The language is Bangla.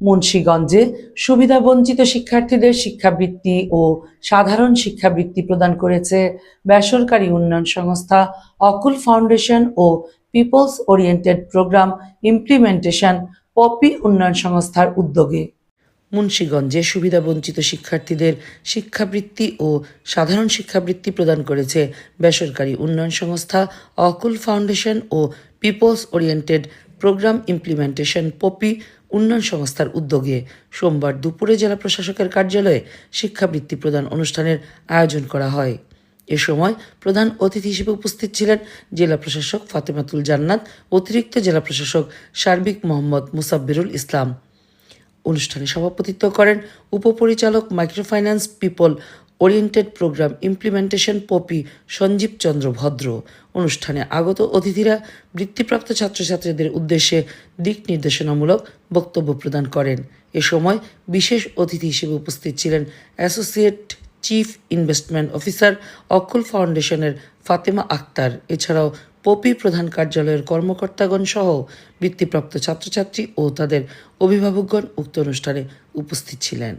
মুন্সীগঞ্জে সুবিধাবঞ্চিত শিক্ষার্থীদের শিক্ষাবৃত্তি ও সাধারণ শিক্ষাবৃত্তি প্রদান করেছে বেসরকারি উন্নয়ন সংস্থা অকুল ফাউন্ডেশন ও peoples oriented programme implementation POPI উন্নয়ন সংস্থার উদ্যোগে। মুন্সীগঞ্জে সুবিধাবঞ্চিত শিক্ষার্থীদের শিক্ষাবৃত্তি ও সাধারণ শিক্ষাবৃত্তি প্রদান করেছে বেসরকারি উন্নয়ন সংস্থা অকুল ফাউন্ডেশন ও peoples oriented programme implementation POPI উন্নয়ন সংস্থার উদ্যোগে সোমবার দুপুরে জেলা প্রশাসকের কার্যালয়ে শিক্ষাবৃত্তি প্রদান অনুষ্ঠানের আয়োজন করা হয়। এ সময় প্রধান অতিথি হিসেবে উপস্থিত ছিলেন জেলা প্রশাসক ফাতেমাতুল জান্নাত, অতিরিক্ত জেলা প্রশাসক সার্বিক মোহাম্মদ মুসাব্বিরুল ইসলাম। অনুষ্ঠানে সভাপতিত্ব করেন উপপরিচালক microfinance people oriented programme implementation POPI Sanjib Chandra Bhadra. অনুষ্ঠানে আগত অতিথিরা বৃত্তিপ্রাপ্ত ছাত্রছাত্রীদের উদ্দেশ্যে দিক নির্দেশনামূলক বক্তব্য প্রদান করেন। এ সময় বিশেষ অতিথি হিসেবে উপস্থিত ছিলেন অ্যাসোসিয়েট চিফ ইনভেস্টমেন্ট অফিসার অকুল ফাউন্ডেশনের ফাতেমা আক্তার। এছাড়াও পপি প্রধান কার্যালয়ের কর্মকর্তাগণ সহ বৃত্তিপ্রাপ্ত ছাত্রছাত্রী ও তাদের অভিভাবকগণ উক্ত অনুষ্ঠানে উপস্থিত ছিলেন।